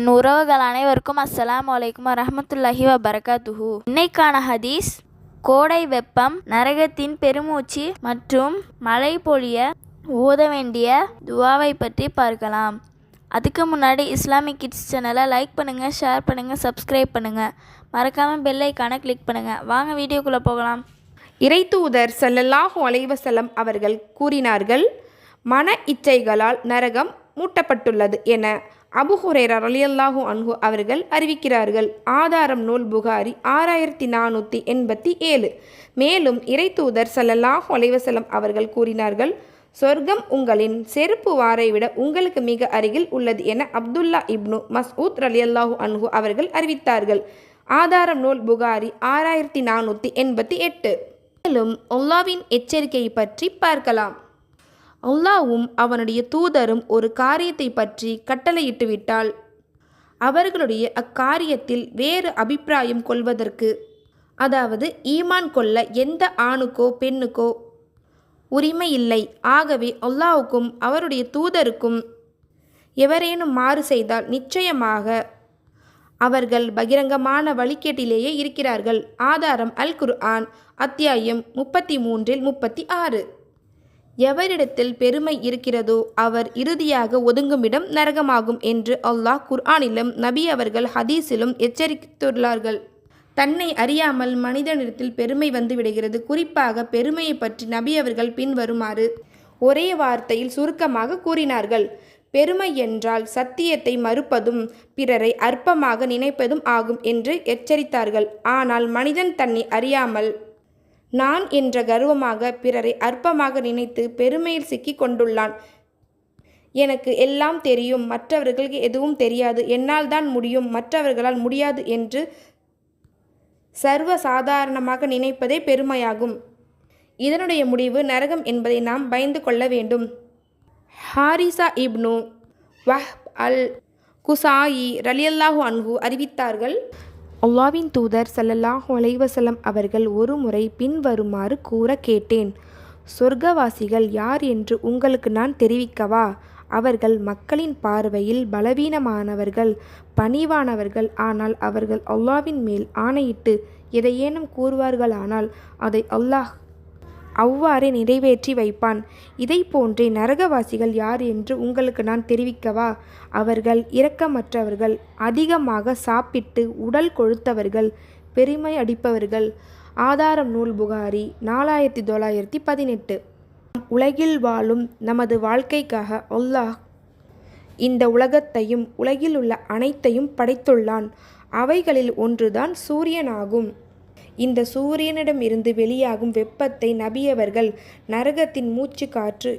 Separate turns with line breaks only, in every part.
என் உறவுகள் அனைவருக்கும் அஸ்ஸலாமு வலைக்கும் வரஹ்மத்துல்லாஹி வபரகாத்துஹு. இன்னைக்கான ஹதீஸ் கோடை வெப்பம் நரகத்தின் பெருமூச்சு மற்றும் மழை பொழிய ஓத வேண்டிய துவாவை பற்றி பார்க்கலாம். அதுக்கு முன்னாடி இஸ்லாமிக் கிட்ஸ் சேனலை லைக் பண்ணுங்கள் ஷேர் பண்ணுங்கள் சப்ஸ்கிரைப் பண்ணுங்கள் மறக்காமல் பெல்லைக்கான கிளிக் பண்ணுங்கள் வாங்க வீடியோக்குள்ளே போகலாம்.
இறை தூதர் அலைஹி அலைவசலம் அவர்கள் கூறினார்கள் மன இச்சைகளால் நரகம் மூட்டப்பட்டுள்ளது என. அபு ஹுரேரா ரலியல்லாஹு அன்ஹு அவர்கள் அறிவிக்கிறார்கள். ஆதாரம் நூல் புகாரி ஆறாயிரத்தி நானூற்றி எண்பத்தி ஏழு. மேலும் இறைத்தூதர் ஸல்லல்லாஹு அலைஹி வஸல்லம் அவர்கள் கூறினார்கள் சொர்க்கம் உங்களின் செருப்பு வாரை விட உங்களுக்கு மிக அருகில் உள்ளது என அப்துல்லா இப்னு மஸ்ஊத் ரலியல்லாஹு அன்ஹு அவர்கள் அறிவித்தார்கள். ஆதாரம் நூல் புகாரி ஆறாயிரத்தி நானூற்றி எண்பத்தி எட்டு. மேலும் அல்லாவின் எச்சரிக்கையை பற்றி பார்க்கலாம். அல்லாவும் அவனுடைய தூதரும் ஒரு காரியத்தை பற்றி கட்டளையிட்டு விட்டால் அவர்களுடைய அக்காரியத்தில் வேறு அபிப்பிராயம் கொள்வதற்கு அதாவது ஈமான் கொள்ள எந்த ஆணுக்கோ பெண்ணுக்கோ உரிமை இல்லை ஆகவே அல்லாவுக்கும் அவருடைய தூதருக்கும் எவரேனும் மாறு செய்தால் நிச்சயமாக அவர்கள் பகிரங்கமான வழிகேட்டிலேயே இருக்கிறார்கள். ஆதாரம் அல் குர்ஆன் அத்தியாயம் முப்பத்தி மூன்றில் முப்பத்தி ஆறு. எவரிடத்தில் பெருமை இருக்கிறதோ அவர் இறுதியாக ஒதுங்குமிடம் நரகமாகும் என்று அல்லாஹ் குர்ஆனிலும் நபி அவர்கள் ஹதீஸிலும் எச்சரித்துள்ளார்கள். தன்னை அறியாமல் மனிதனிடத்தில் பெருமை வந்து விடுகிறது. குறிப்பாக பெருமையை பற்றி நபி அவர்கள் பின்வருமாறு ஒரே வார்த்தையில் சுருக்கமாக கூறினார்கள். பெருமை என்றால் சத்தியத்தை மறுப்பதும் பிறரை அற்பமாக நினைப்பதும் ஆகும் என்று எச்சரித்தார்கள். ஆனால் மனிதன் தன்னை அறியாமல் நான் என்ற கர்வமாக பிறரை அற்பமாக நினைத்து பெருமையில் சிக்கிக் கொண்டுள்ளான் எனக்கு எல்லாம் தெரியும். மற்றவர்களுக்கு எதுவும் தெரியாது. என்னால் தான் முடியும். மற்றவர்களால் முடியாது என்று சர்வ சாதாரணமாக நினைப்பதே பெருமையாகும். இதனுடைய முடிவு நரகம் என்பதை நாம் பயந்து கொள்ள வேண்டும். ஹாரிசா இப்னு வஹ் அல் குசாயி ரலியல்லாஹு அன்ஹு அறிவித்தார்கள். அல்லாவின் தூதர் ஸல்லல்லாஹு அலைஹி அவர்கள் ஒரு முறை பின்வருமாறு கூற கேட்டேன். சொர்க்கவாசிகள் யார் என்று உங்களுக்கு நான் தெரிவிக்கவா? அவர்கள் மக்களின் பார்வையில் பலவீனமானவர்கள் பணிவானவர்கள். ஆனால் அவர்கள் அல்லாவின் மேல் ஆணையிட்டு எதையேனும் கூறுவார்களானால் அதை அல்லாஹ் அவ்வாறே நிறைவேற்றி வைப்பான். இதை போன்றே நரகவாசிகள் யார் என்று உங்களுக்கு நான் தெரிவிக்கவா? அவர்கள் இரக்கமற்றவர்கள் அதிகமாக சாப்பிட்டு உடல் கொழுத்தவர்கள் பெருமை அடிப்பவர்கள். ஆதாரம் நூல் புகாரி நாலாயிரத்தி தொள்ளாயிரத்தி பதினெட்டு. உலகில் வாழும் நமது வாழ்க்கைக்காக அல்லாஹ் இந்த உலகத்தையும் உலகில் உள்ள அனைத்தையும் படைத்துள்ளான். அவைகளில் ஒன்றுதான் சூரியனாகும். இந்த சூரியனிடமிருந்து வெளியாகும் வெப்பத்தை நபியவர்கள் நரகத்தின் மூச்சு காற்று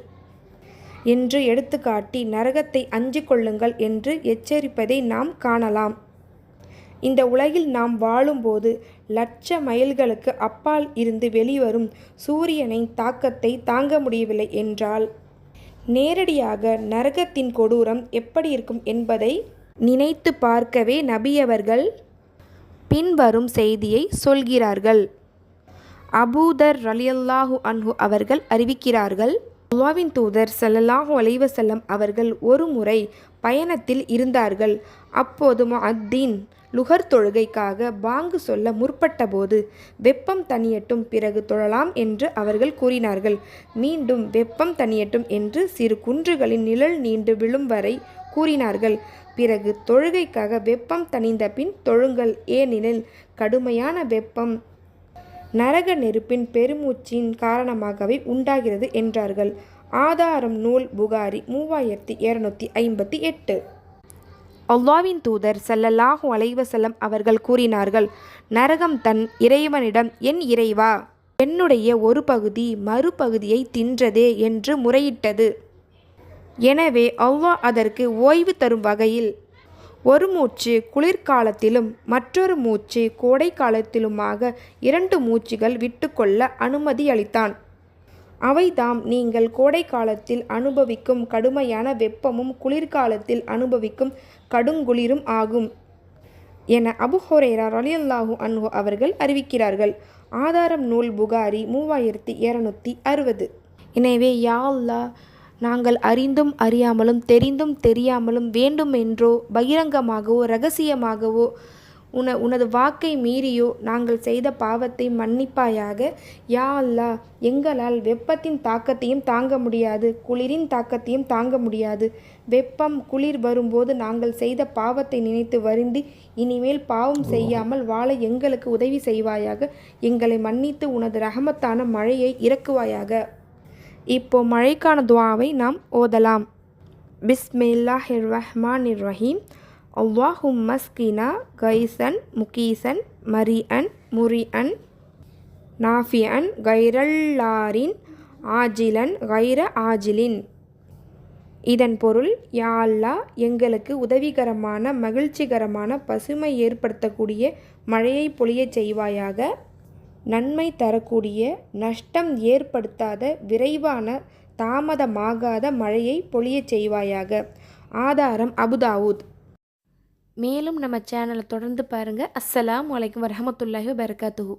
என்று எடுத்துக்காட்டி நரகத்தை அஞ்சு கொள்ளுங்கள் என்று எச்சரிப்பதை நாம் காணலாம். இந்த உலகில் நாம் வாழும்போது லட்ச மைல்களுக்கு அப்பால் இருந்து வெளிவரும் சூரியனின் தாக்கத்தை தாங்க முடியவில்லை என்றால் நேரடியாக நரகத்தின் கொடூரம் எப்படி இருக்கும் என்பதை நினைத்து பார்க்கவே நபியவர்கள் பின்வரும் செய்தியை சொல்கிறார்கள். அபூதர் ரலியல்லாஹு அன்ஹு அவர்கள் அறிவிக்கிறார்கள் அல்லாவின் தூதர் ஸல்லல்லாஹு அலைவசல்லம் அவர்கள் ஒரு முறை பயணத்தில் இருந்தார்கள். அப்போது முஅத்தீன் லுகர் தொழுகைக்காக பாங்கு சொல்ல முற்பட்டபோது வெப்பம் தனியட்டும் பிறகு தொழலாம் என்று அவர்கள் கூறினார்கள். மீண்டும் வெப்பம் தனியட்டும் என்று சிறு குன்றுகளின் நிழல் நீண்டு விழும் வரை கூறினார்கள். பிறகு தொழுகைக்காக வெப்பம் தணிந்த பின் தொழுங்கள் ஏனெனில் கடுமையான வெப்பம் நரக நெருப்பின் பெருமூச்சின் காரணமாகவே உண்டாகிறது என்றார்கள். ஆதாரம் நூல் புகாரி மூவாயிரத்தி இருநூத்தி ஐம்பத்தி எட்டு. அல்லாவின் தூதர் ஸல்லல்லாஹு அலைவசல்லம் அவர்கள் கூறினார்கள் நரகம் தன் இறைவனிடம் என் இறைவா என்னுடைய ஒரு பகுதி மறுபகுதியை தின்றதே என்று முறையிட்டது. எனவே அல்லாஹ் அதற்கு ஓய்வு தரும் வகையில் ஒரு மூச்சு குளிர்காலத்திலும் மற்றொரு மூச்சு கோடை காலத்திலுமாக இரண்டு மூச்சுகள் விட்டுக்கொள்ள அனுமதி அளித்தான். அவைதாம் நீங்கள் கோடை காலத்தில் அனுபவிக்கும் கடுமையான வெப்பமும் குளிர்காலத்தில் அனுபவிக்கும் கடுங்குளிரும் ஆகும். என அபுஹொரேரா ரலியல்லாஹு அன்ஹு அவர்கள் அறிவிக்கிறார்கள். ஆதாரம் நூல் புகாரி மூவாயிரத்தி இரநூத்தி அறுபது. எனவே யா நாங்கள் அறிந்தும் அறியாமலும் தெரிந்தும் தெரியாமலும் வேண்டுமென்றோ பகிரங்கமாகவோ ரகசியமாகவோ உன உனது வாக்கை மீறியோ நாங்கள் செய்த பாவத்தை மன்னிப்பாயாக யா அல்லா எங்களால் வெப்பத்தின் தாக்கத்தையும் தாங்க முடியாது குளிரின் தாக்கத்தையும் தாங்க முடியாது. வெப்பம் குளிர் வரும்போது நாங்கள் செய்த பாவத்தை நினைத்து வருந்தி இனிமேல் பாவம் செய்யாமல் வாழ எங்களுக்கு உதவி செய்வாயாக எங்களை மன்னித்து உனது ரகமத்தான மழையை இறக்குவாயாக. இப்போ மழைக்கான துவாவை நாம் ஓதலாம். பிஸ்மில்லாஹிர் இர் ரஹீம் அல்லாஹும் மஸ்கினா கைசன் முகீசன் மரியன் முரியன் நாஃபியன் கைரல்லாரின் ஆஜிலன் கைர ஆஜிலின். இதன் பொருள் யா எங்களுக்கு உதவிகரமான மகிழ்ச்சிகரமான பசுமை ஏற்படுத்தக்கூடிய மழையை பொழியச் செய்வாயாக. நன்மை தரக்கூடிய நஷ்டம் ஏற்படுத்தாத விரைவான தாமதமாகாத மழையை பொழியச் செய்வாயாக. ஆதாரம் அபுதாவூத் மேலும் நம்ம சேனலை தொடர்ந்து பாருங்கள் அஸ்ஸலாம் வலைக்கம் வரமத்துல்லாஹி வரகாத்துஹூ